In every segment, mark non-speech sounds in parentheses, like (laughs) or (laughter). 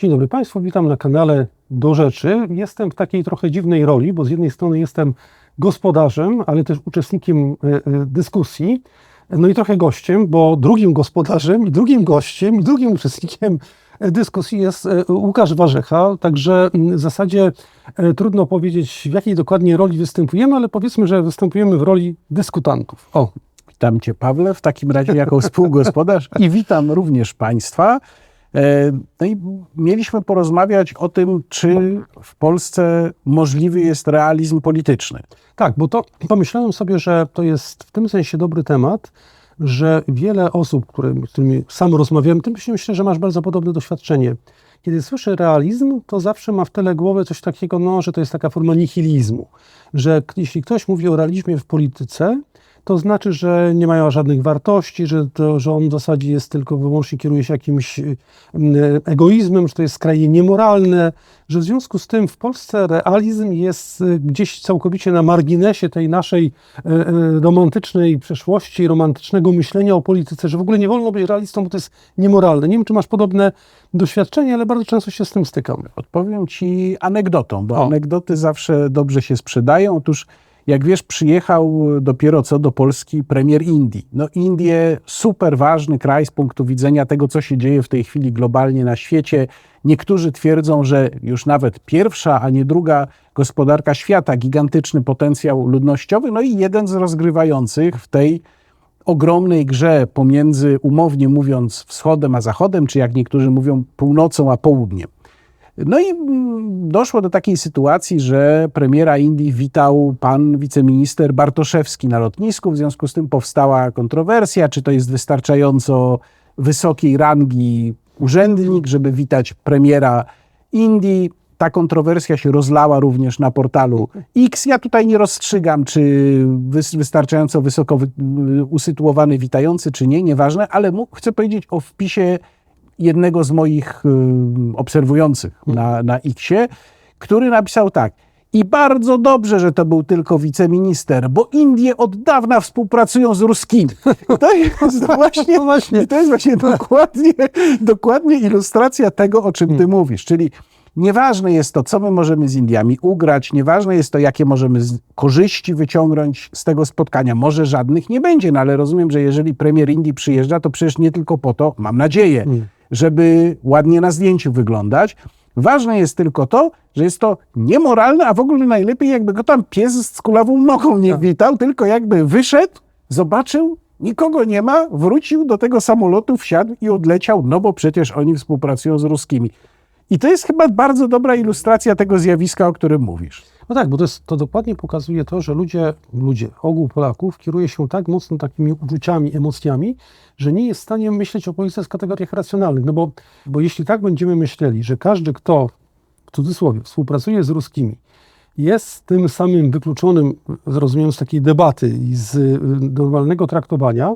Dzień dobry Państwu, witam na kanale Do Rzeczy. Jestem w takiej trochę dziwnej roli, bo z jednej strony jestem gospodarzem, ale też uczestnikiem e, e, dyskusji, no i trochę gościem, bo drugim gospodarzem drugim gościem drugim uczestnikiem dyskusji jest e, Łukasz Warzecha, także w zasadzie trudno powiedzieć w jakiej dokładnie roli występujemy, ale powiedzmy, że występujemy w roli dyskutantów. O. Witam Cię Pawle, w takim razie jako współgospodarz i witam również Państwa. E, no i mieliśmy porozmawiać o tym, czy w Polsce możliwy jest realizm polityczny. Tak, bo to pomyślałem sobie, że to jest w tym sensie dobry temat, że wiele osób, z którymi sam rozmawiałem, tym myślę, że masz bardzo podobne doświadczenie. Kiedy słyszę realizm, to zawsze ma w tyle głowy coś takiego, no, że to jest taka forma nihilizmu. Że jeśli ktoś mówi o realizmie w polityce, to znaczy, że nie mają żadnych wartości, że, to, że on w zasadzie jest tylko wyłącznie kieruje się jakimś egoizmem, że to jest skrajnie niemoralne, że w związku z tym w Polsce realizm jest y, gdzieś całkowicie na marginesie tej naszej e, e, romantycznej przeszłości, romantycznego myślenia o polityce, że w ogóle nie wolno być realistą, bo to jest niemoralne. Nie wiem, czy masz podobne doświadczenie, ale bardzo często się z tym stykam. Odpowiem Ci anegdotą, bo o. anegdoty zawsze dobrze się sprzedają. Otóż jak wiesz, przyjechał dopiero co do Polski premier Indii. No Indie, super ważny kraj z punktu widzenia tego, co się dzieje w tej chwili globalnie na świecie. Niektórzy twierdzą, że już nawet pierwsza, a nie druga gospodarka świata, gigantyczny potencjał ludnościowy, no i jeden z rozgrywających w tej ogromnej grze pomiędzy, umownie mówiąc, wschodem a zachodem, czy jak niektórzy mówią, północą a południem. No i mm, doszło do takiej sytuacji, że premiera Indii witał pan wiceminister Bartoszewski na lotnisku. W związku z tym powstała kontrowersja, czy to jest wystarczająco wysokiej rangi urzędnik, żeby witać premiera Indii. Ta kontrowersja się rozlała również na portalu X. Ja tutaj nie rozstrzygam, czy wystarczająco wysoko usytuowany witający, czy nie, nieważne, ale chcę powiedzieć o wpisie jednego z moich obserwujących na, na Xie, który napisał tak. I bardzo dobrze, że to był tylko wiceminister, bo Indie od dawna współpracują z ruskimi. (laughs) To jest właśnie, no właśnie. To jest właśnie dokładnie, dokładnie ilustracja tego, o czym ty hmm. mówisz. Czyli nieważne jest to, co my możemy z Indiami ugrać, nieważne jest to, jakie możemy korzyści wyciągnąć z tego spotkania. Może żadnych nie będzie, no ale rozumiem, że jeżeli premier Indii przyjeżdża, to przecież nie tylko po to, mam nadzieję, hmm żeby ładnie na zdjęciu wyglądać. Ważne jest tylko to, że jest to niemoralne, a w ogóle najlepiej jakby go tam pies z kulawą nogą nie tak. witał, tylko jakby wyszedł, zobaczył, nikogo nie ma, wrócił do tego samolotu, wsiadł i odleciał, no bo przecież oni współpracują z ruskimi. I to jest chyba bardzo dobra ilustracja tego zjawiska, o którym mówisz. No tak, bo to, jest, to dokładnie pokazuje to, że ludzie, ludzie, ogół Polaków kieruje się tak mocno takimi uczuciami, emocjami, że nie jest w stanie myśleć o polityce w kategoriach racjonalnych. No bo, bo jeśli tak będziemy myśleli, że każdy, kto w cudzysłowie współpracuje z ruskimi, jest tym samym wykluczonym, rozumiem, z takiej debaty i z y, normalnego traktowania,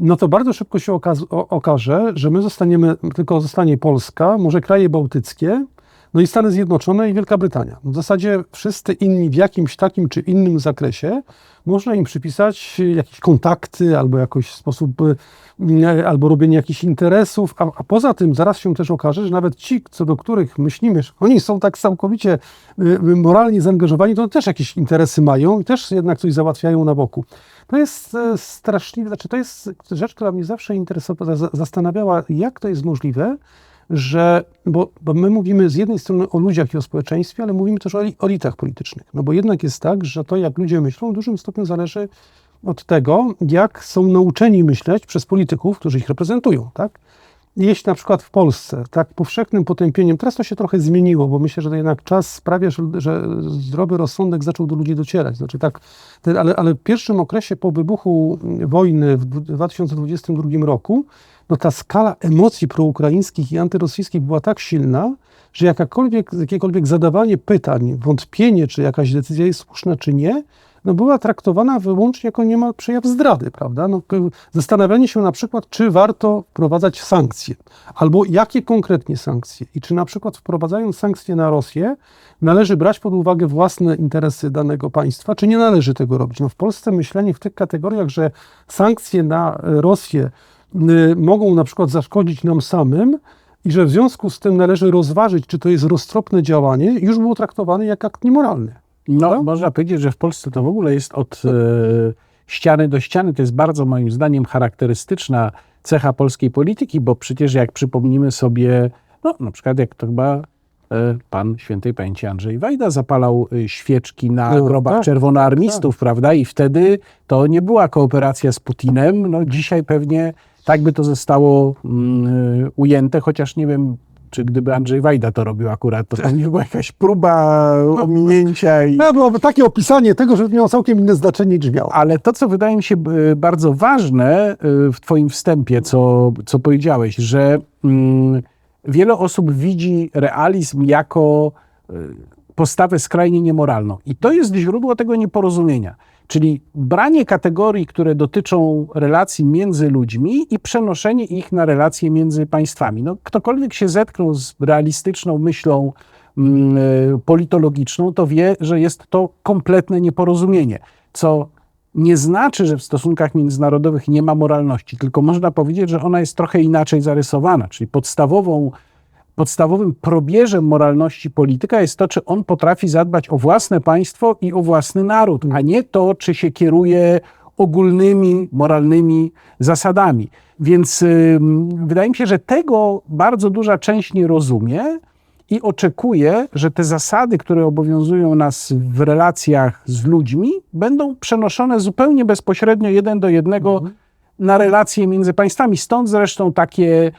no to bardzo szybko się okaże, że my zostaniemy, tylko zostanie Polska, może kraje bałtyckie, no i Stany Zjednoczone i Wielka Brytania. W zasadzie wszyscy inni w jakimś takim czy innym zakresie można im przypisać jakieś kontakty albo jakoś sposób, e, albo robienie jakichś interesów, a, a, poza tym zaraz się też okaże, że nawet ci, co do których myślimy, że oni są tak całkowicie e, moralnie zaangażowani, to też jakieś interesy mają i też jednak coś załatwiają na boku. To jest e, straszliwe, znaczy to jest rzecz, która mnie zawsze interesowała, zastanawiała, jak to jest możliwe, że, bo, bo, my mówimy z jednej strony o ludziach i o społeczeństwie, ale mówimy też o elitach politycznych. No bo jednak jest tak, że to, jak ludzie myślą, w dużym stopniu zależy od tego, jak są nauczeni myśleć przez polityków, którzy ich reprezentują, tak? Jeśli na przykład w Polsce tak powszechnym potępieniem, teraz to się trochę zmieniło, bo myślę, że jednak czas sprawia, że, że zdrowy rozsądek zaczął do ludzi docierać. Znaczy tak, ale, ale w pierwszym okresie po wybuchu wojny w 2022 roku no ta skala emocji proukraińskich i antyrosyjskich była tak silna, że jakakolwiek, jakiekolwiek zadawanie pytań, wątpienie, czy jakaś decyzja jest słuszna, czy nie, no była traktowana wyłącznie jako niemal przejaw zdrady, prawda? No, zastanawianie się na przykład, czy warto wprowadzać sankcje, albo jakie konkretnie sankcje i czy na przykład wprowadzając sankcje na Rosję, należy brać pod uwagę własne interesy danego państwa, czy nie należy tego robić. No w Polsce myślenie w tych kategoriach, że sankcje na Rosję Y, mogą na przykład zaszkodzić nam samym, i że w związku z tym należy rozważyć, czy to jest roztropne działanie, już było traktowane jak akt niemoralny. No, No. można powiedzieć, że w Polsce to w ogóle jest od e, ściany do ściany. To jest bardzo moim zdaniem charakterystyczna cecha polskiej polityki, bo przecież jak przypomnimy sobie, no na przykład jak to chyba e, pan świętej pamięci Andrzej Wajda zapalał e, świeczki na No, grobach tak, czerwonoarmistów, prawda? I wtedy to nie była kooperacja z Putinem. No dzisiaj pewnie tak by to zostało mm, e, ujęte, chociaż nie wiem, czy gdyby Andrzej Wajda to robił akurat, to pewnie (laughs) była jakaś próba ominięcia i... No, byłoby takie opisanie tego, że miało całkiem inne znaczenie niż miało. Ale to, co wydaje mi się bardzo ważne y, w Twoim wstępie, co, co powiedziałeś, że mm, wiele osób widzi realizm jako y, postawę skrajnie niemoralną. I to jest źródło tego nieporozumienia. Czyli branie kategorii, które dotyczą relacji między ludźmi i przenoszenie ich na relacje między państwami. No, ktokolwiek się zetknął z realistyczną myślą mm, y, politologiczną, to wie, że jest to kompletne nieporozumienie, co nie znaczy, że w stosunkach międzynarodowych nie ma moralności, tylko można powiedzieć, że ona jest trochę inaczej zarysowana, czyli podstawową, podstawowym probierzem moralności polityka jest to, czy on potrafi zadbać o własne państwo i o własny naród, a nie to, czy się kieruje ogólnymi moralnymi zasadami. Więc ym, wydaje mi się, że tego bardzo duża część nie rozumie i oczekuje, że te zasady, które obowiązują nas w relacjach z ludźmi, będą przenoszone zupełnie bezpośrednio jeden do jednego na relacje między państwami. Stąd zresztą takie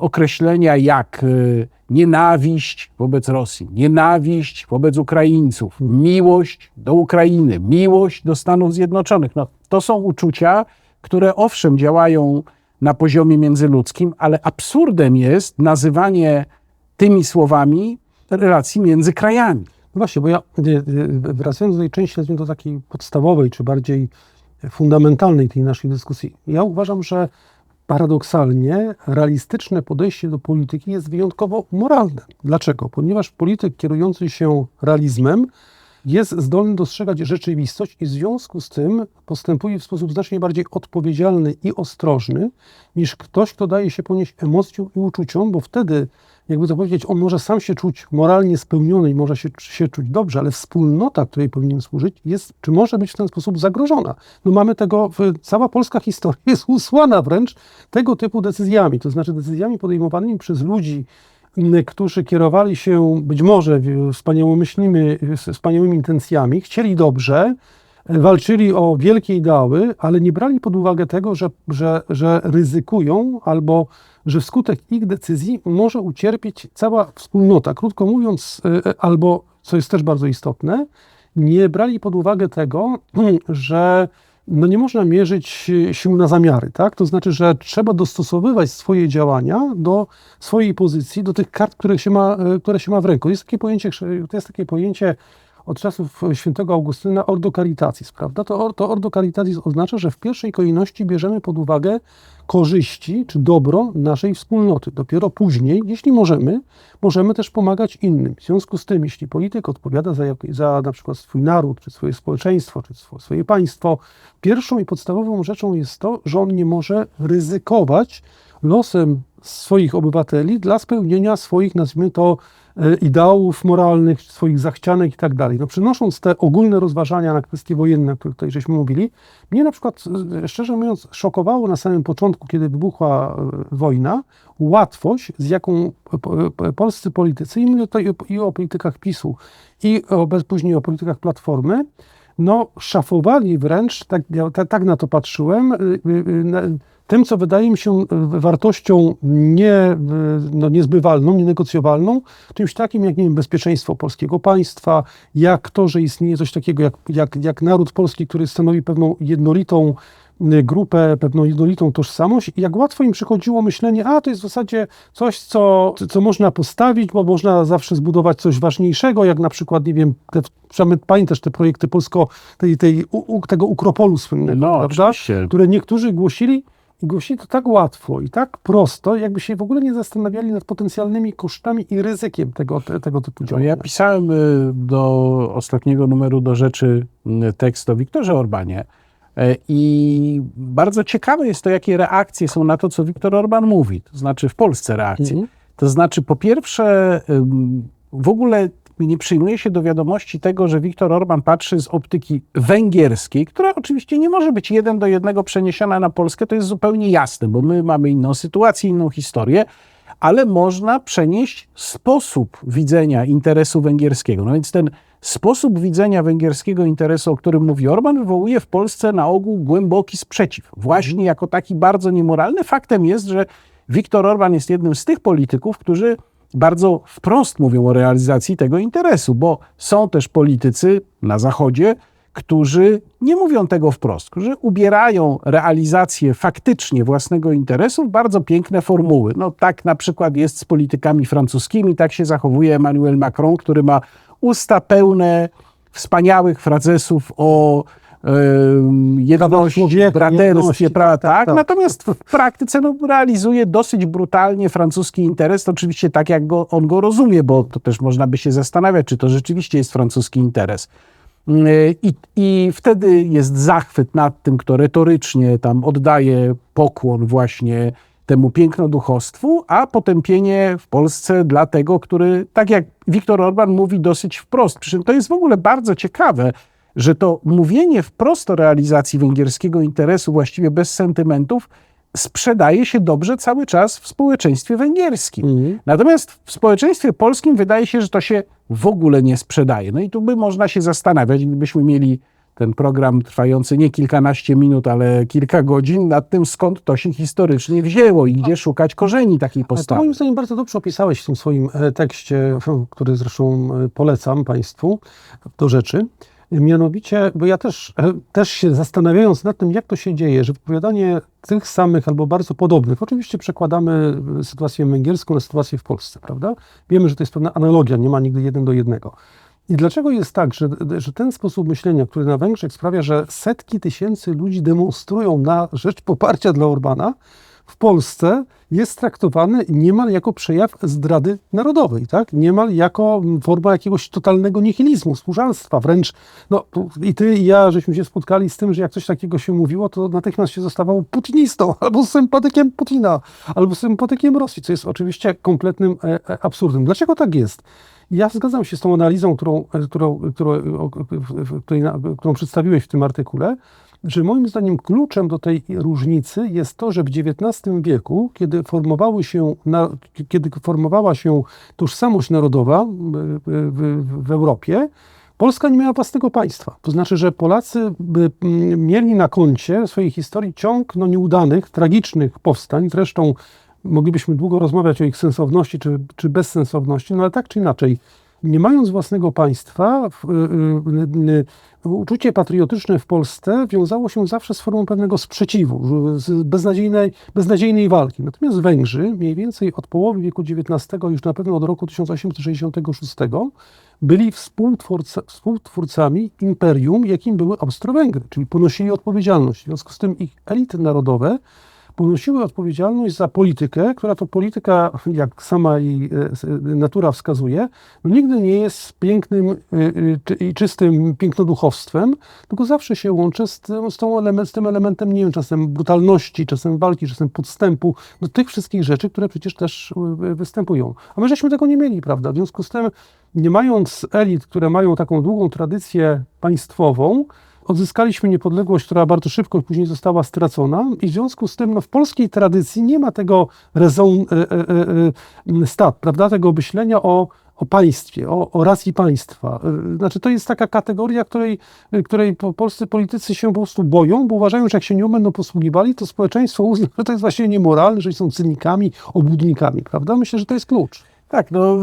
określenia jak y, nienawiść wobec Rosji, nienawiść wobec Ukraińców, miłość do Ukrainy, miłość do Stanów Zjednoczonych. No, to są uczucia, które owszem działają na poziomie międzyludzkim, ale absurdem jest nazywanie tymi słowami relacji między krajami. No właśnie, bo ja y, y, wracając do tej części, to takiej podstawowej, czy bardziej fundamentalnej tej naszej dyskusji, ja uważam, że paradoksalnie realistyczne podejście do polityki jest wyjątkowo moralne. Dlaczego? Ponieważ polityk kierujący się realizmem jest zdolny dostrzegać rzeczywistość i w związku z tym postępuje w sposób znacznie bardziej odpowiedzialny i ostrożny niż ktoś, kto daje się ponieść emocjom i uczuciom, bo wtedy, jakby to powiedzieć, on może sam się czuć moralnie spełniony i może się, się czuć dobrze, ale wspólnota, której powinien służyć, jest, czy może być w ten sposób zagrożona. No mamy tego, cała polska historia (laughs) jest usłana wręcz tego typu decyzjami, to znaczy decyzjami podejmowanymi przez ludzi, m, którzy kierowali się być może wspaniałomyślnymi, wspaniałymi intencjami, chcieli dobrze, walczyli o wielkie ideały, ale nie brali pod uwagę tego, że, że, że ryzykują albo że wskutek ich decyzji może ucierpieć cała wspólnota. Krótko mówiąc, e, e, albo co jest też bardzo istotne, nie brali pod uwagę tego, (clears throat) że no nie można mierzyć e, sił na zamiary, tak? To znaczy, że trzeba dostosowywać swoje działania do swojej pozycji, do tych kart, które się ma, które się ma w ręku. Jest takie pojęcie, to jest takie pojęcie od czasów świętego Augustyna ordo caritatis, prawda? To, to ordo caritatis oznacza, że w pierwszej kolejności bierzemy pod uwagę korzyści czy dobro naszej wspólnoty. Dopiero później, jeśli możemy, możemy też pomagać innym. W związku z tym, jeśli polityk odpowiada za, za na przykład swój naród, czy swoje społeczeństwo, czy swo- swoje państwo, pierwszą i podstawową rzeczą jest to, że on nie może ryzykować losem swoich obywateli dla spełnienia swoich, nazwijmy to, e, ideałów moralnych, swoich zachcianek i tak dalej. No, przynosząc te ogólne rozważania na kwestie wojenne, o których tutaj żeśmy mówili, mnie na przykład, e, szczerze mówiąc, szokowało na samym początku, kiedy wybuchła e, wojna, łatwość, z jaką po- po- polscy politycy, i mówię tutaj i o politykach PiSu, i o, później o politykach Platformy, no, szafowali wręcz, tak, ja tak, na to patrzyłem, tym, co wydaje mi się y, wartością nie, y, no, niezbywalną, nienegocjowalną, czymś takim jak nie wiem, bezpieczeństwo polskiego państwa, jak to, że istnieje coś takiego jak, jak, jak naród polski, który stanowi pewną jednolitą y, grupę, pewną jednolitą tożsamość i jak łatwo im przychodziło myślenie, a to jest w zasadzie coś, co, co można postawić, bo można zawsze zbudować coś ważniejszego, jak na przykład, nie wiem, te, pamiętasz te projekty polsko, tej, tej, u, tego ukropolu słynnego, No, prawda? oczywiście. które niektórzy głosili i głosili to tak łatwo i tak prosto, jakby się w ogóle nie zastanawiali nad potencjalnymi kosztami i ryzykiem tego, te, tego typu No, działania. ja pisałem y, do ostatniego numeru do rzeczy y, tekst o Wiktorze Orbanie e, i bardzo ciekawe jest to, jakie reakcje są na to, co Wiktor Orban mówi. To znaczy w Polsce reakcje. Mhm. To znaczy, po pierwsze, w ogóle nie przyjmuje się do wiadomości tego, że Viktor Orban patrzy z optyki węgierskiej, która oczywiście nie może być jeden do jednego przeniesiona na Polskę, to jest zupełnie jasne, bo my mamy inną sytuację, inną historię, ale można przenieść sposób widzenia interesu węgierskiego. No więc ten sposób widzenia węgierskiego interesu, o którym mówi Orban, wywołuje w Polsce na ogół głęboki sprzeciw. Właśnie jako taki bardzo niemoralny. Faktem jest, że Viktor Orban jest jednym z tych polityków, którzy bardzo wprost mówią o realizacji tego interesu, bo są też politycy na Zachodzie, którzy nie mówią tego wprost, którzy ubierają realizację faktycznie własnego interesu w bardzo piękne formuły. No tak na przykład jest z politykami francuskimi, tak się zachowuje Emmanuel Macron, który ma usta pełne wspaniałych frazesów o człowieka, braterstwie, prawa, tak, tak, tak. natomiast w praktyce no, realizuje dosyć brutalnie francuski interes, to oczywiście tak, jak go, on go rozumie, bo to też można by się zastanawiać, czy to rzeczywiście jest francuski interes. Yy, I, I wtedy jest zachwyt nad tym, kto retorycznie tam oddaje pokłon właśnie temu pięknoduchostwu, a potępienie w Polsce dla tego, który, tak jak Viktor Orban mówi dosyć wprost, przy czym to jest w ogóle bardzo ciekawe, że to mówienie wprost o realizacji węgierskiego interesu, właściwie bez sentymentów, sprzedaje się dobrze cały czas w społeczeństwie węgierskim. Mhm. Natomiast w społeczeństwie polskim wydaje się, że to się w ogóle nie sprzedaje. No i tu by można się zastanawiać, gdybyśmy mieli ten program trwający nie kilkanaście minut, ale kilka godzin, nad tym skąd to się historycznie wzięło i gdzie szukać korzeni takiej Ale to postawy. moim zdaniem bardzo dobrze opisałeś w tym swoim e, tekście, w- który zresztą e, polecam Państwu do rzeczy. Mianowicie, bo ja też, e, też się zastanawiając nad tym, jak to się dzieje, że wypowiadanie tych samych albo bardzo podobnych, oczywiście przekładamy e, sytuację węgierską na sytuację w Polsce, prawda? Wiemy, że to jest pewna analogia, nie ma nigdy jeden do jednego. I dlaczego jest tak, że, że ten sposób myślenia, który na Węgrzech sprawia, że setki tysięcy ludzi demonstrują na rzecz poparcia dla Orbana, w Polsce jest traktowany niemal jako przejaw zdrady narodowej, tak? Niemal jako forma jakiegoś totalnego nihilizmu, służalstwa, wręcz, no i ty i ja, żeśmy się spotkali z tym, że jak coś takiego się mówiło, to natychmiast się zostawało putinistą, (laughs) albo sympatykiem Putina, albo sympatykiem Rosji, co jest oczywiście kompletnym e, e, absurdem. Dlaczego tak jest? Ja zgadzam się z tą analizą, którą, e, którą, którą, którą przedstawiłeś w tym artykule, że moim zdaniem kluczem do tej różnicy jest to, że w XIX wieku, kiedy, formowały się, kiedy formowała się tożsamość narodowa w, w, Europie, Polska nie miała własnego państwa. To znaczy, że Polacy mieli na koncie swojej historii ciąg no, nieudanych, tragicznych powstań. Zresztą moglibyśmy długo rozmawiać o ich sensowności czy, czy bezsensowności, no ale tak czy inaczej, nie mając własnego państwa, y, y, uczucie patriotyczne w Polsce wiązało się zawsze z formą pewnego sprzeciwu, z beznadziejnej, beznadziejnej walki. Natomiast Węgrzy, mniej więcej od połowy wieku XIX, już na pewno od roku 1866, byli współtwórca, współtwórcami imperium, jakim były Austro-Węgry, czyli ponosili odpowiedzialność. W związku z tym ich elity narodowe ponosiły odpowiedzialność za politykę, która to polityka, jak sama jej e, natura wskazuje, no nigdy nie jest pięknym y, czy- i czystym pięknoduchowstwem, tylko zawsze się łączy z z, tą element, z tym elementem, nie wiem, czasem brutalności, czasem walki, czasem podstępu, do tych wszystkich rzeczy, które przecież też występują. A my żeśmy tego nie mieli, prawda? W związku z tym, nie mając elit, które mają taką długą tradycję państwową, odzyskaliśmy niepodległość, która bardzo szybko później została stracona i w związku z tym no, w polskiej tradycji nie ma tego raison e, e, e, e, stat, prawda, tego myślenia o, o państwie, o, o racji państwa. E, Znaczy to jest taka kategoria, której, e, której po- polscy politycy się po prostu boją, bo uważają, że jak się nią będą posługiwali, to społeczeństwo uzna, że to jest właśnie niemoralne, że są cynikami, obłudnikami, prawda? Myślę, że to jest klucz. Tak, no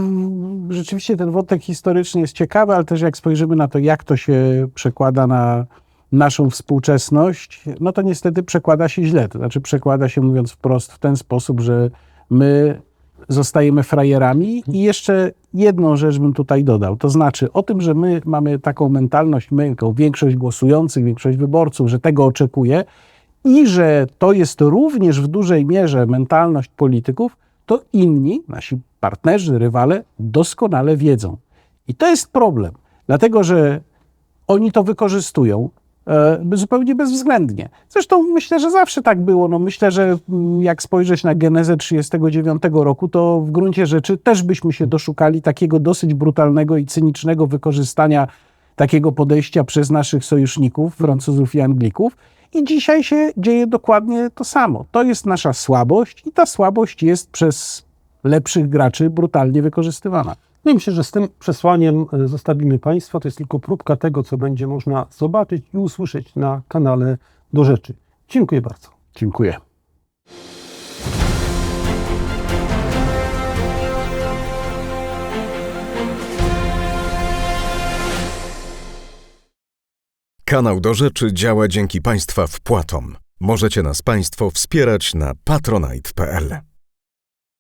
rzeczywiście ten wątek historyczny jest ciekawy, ale też jak spojrzymy na to, jak to się przekłada na naszą współczesność, no to niestety przekłada się źle. To znaczy przekłada się, mówiąc wprost, w ten sposób, że my zostajemy frajerami i jeszcze jedną rzecz bym tutaj dodał. To znaczy o tym, że my mamy taką mentalność, my jako większość głosujących, większość wyborców, że tego oczekuje i że to jest również w dużej mierze mentalność polityków, to inni, nasi partnerzy, rywale doskonale wiedzą. I to jest problem, dlatego że oni to wykorzystują, e, zupełnie bezwzględnie. Zresztą myślę, że zawsze tak było. No myślę, że mm, jak spojrzeć na genezę 1939 roku, to w gruncie rzeczy też byśmy się doszukali takiego dosyć brutalnego i cynicznego wykorzystania takiego podejścia przez naszych sojuszników, Francuzów i Anglików. I dzisiaj się dzieje dokładnie to samo. To jest nasza słabość i ta słabość jest przez lepszych graczy brutalnie wykorzystywana. No i myślę, że z tym przesłaniem e, zostawimy Państwa. To jest tylko próbka tego, co będzie można zobaczyć i usłyszeć na kanale Do Rzeczy. Dziękuję bardzo. Dziękuję. Kanał do rzeczy działa dzięki Państwa wpłatom. Możecie nas Państwo wspierać na patronite.pl.